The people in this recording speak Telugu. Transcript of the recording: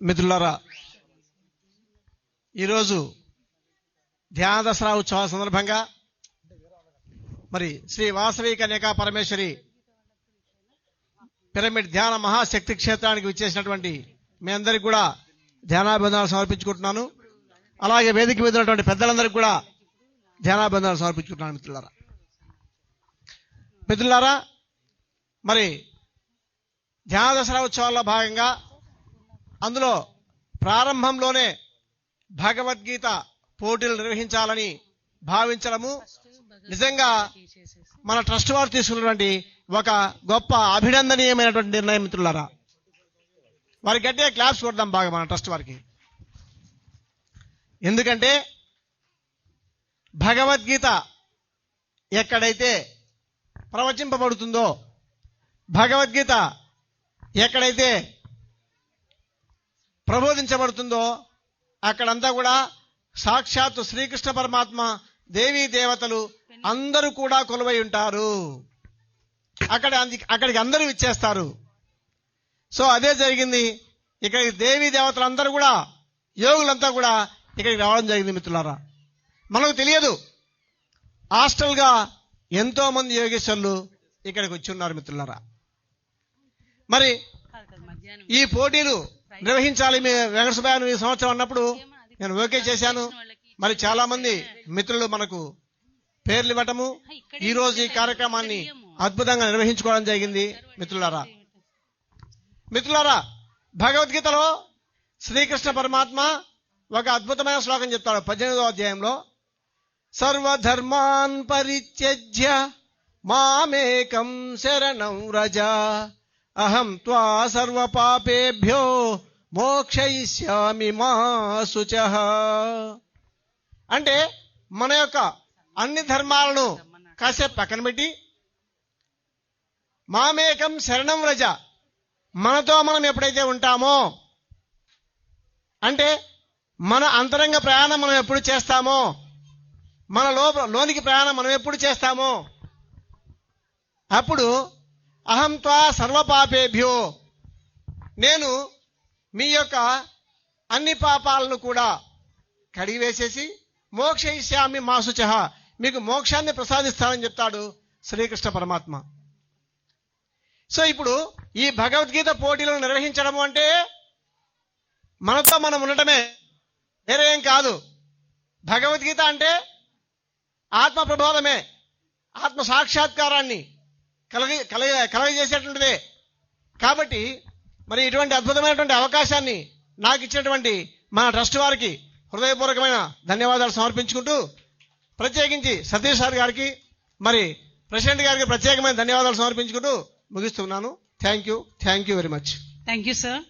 మిత్రులారా ఈరోజు ధ్యాన దసరా ఉత్సవాల సందర్భంగా మరి శ్రీ వాసవి కన్యకా పరమేశ్వరి పిరమిడ్ ధ్యాన మహాశక్తి క్షేత్రానికి విచ్చేసినటువంటి మీ అందరికి కూడా ధ్యానాభివందనాలు సమర్పించుకుంటున్నాను. అలాగే వేదిక మీద ఉన్నటువంటి పెద్దలందరికీ కూడా ధ్యానాభివందనాలు సమర్పించుకుంటున్నాను మిత్రులారా. మిత్రులారా మరి ధ్యాన దసరా ఉత్సవాల్లో భాగంగా అందులో ప్రారంభంలోనే భగవద్గీత పోటీలు నిర్వహించాలని భావించడము. నిజంగా మన ట్రస్ట్ వారు తీసుకున్నటువంటి ఒక గొప్ప అభినందనీయమైనటువంటి నిర్ణయం మిత్రులారా. వారి గట్టిగా క్లాప్స్ కొడదాం బాగా మన ట్రస్ట్ వారికి. ఎందుకంటే భగవద్గీత ఎక్కడైతే ప్రవచింపబడుతుందో భగవద్గీత ఎక్కడైతే ప్రబోధించబడుతుందో అక్కడంతా కూడా సాక్షాత్తు శ్రీకృష్ణ పరమాత్మ దేవీ దేవతలు అందరూ కూడా కొలువై ఉంటారు. అక్కడ అక్కడికి అందరూ ఇచ్చేస్తారు సో అదే జరిగింది. ఇక్కడికి దేవీ దేవతలందరూ కూడా యోగులంతా కూడా ఇక్కడికి రావడం జరిగింది మిత్రులారా. మనకు తెలియదు హాస్టల్గా ఎంతో మంది యోగేశ్వర్లు ఇక్కడికి వచ్చి ఉన్నారు మిత్రులారా. మరి ఈ పోటీలు నిర్వహించాలి. మీ వెంకట సుబ్బయ్య ఈ సంవత్సరం అన్నప్పుడు నేను ఓకే చేశాను. మరి చాలా మంది మిత్రులు మనకు పేర్లు ఇవ్వటము ఈ రోజు ఈ కార్యక్రమాన్ని అద్భుతంగా నిర్వహించుకోవడం జరిగింది. మిత్రులారా మిత్రులారా భగవద్గీతలో శ్రీకృష్ణ పరమాత్మ ఒక అద్భుతమైన శ్లోకం చెప్తాడు పద్దెనిమిదో అధ్యాయంలో. సర్వధర్మాన్ పరిత్యజ్య మామేకం శరణం రజ. అహం త్వా సర్వ పాపేభ్యో మోక్షయిష్యామి మా శుచ అంటే మన యొక్క అన్ని ధర్మాలను కాసేపు పక్కన పెట్టి మామేకం శరణం రజ మనతో మనం ఎప్పుడైతే ఉంటామో అంటే మన అంతరంగ ప్రయాణం మనం ఎప్పుడు చేస్తామో మన లోపల లోనికి ప్రయాణం మనం ఎప్పుడు చేస్తామో అప్పుడు అహం త్వా సర్వపాపేభ్యో. నేను మీ యొక్క అన్ని పాపాలను కూడా కడిగివేసేసి మోక్షయిష్యామి మాసుచహ మీకు మోక్షాన్ని ప్రసాదిస్తానని చెప్తాడు శ్రీకృష్ణ పరమాత్మ. సో ఇప్పుడు ఈ భగవద్గీత పోటీలను నిర్వహించడము అంటే మనతో మనం ఉండటమే. వేరే ఏం కాదు. భగవద్గీత అంటే ఆత్మ ప్రబోధమే ఆత్మ సాక్షాత్కారాన్ని. కలగ కలగ కలగజేసేటువంటిదే. కాబట్టి మరి ఇటువంటి అద్భుతమైనటువంటి అవకాశాన్ని నాకు ఇచ్చినటువంటి మన ట్రస్ట్ వారికి హృదయపూర్వకమైన ధన్యవాదాలు సమర్పించుకుంటూ ప్రత్యేకించి సతీష్ సార్ గారికి మరి ప్రెసిడెంట్ గారికి ప్రత్యేకమైన ధన్యవాదాలు సమర్పించుకుంటూ ముగిస్తున్నాను. Thank you. Thank you very much. Thank you sir.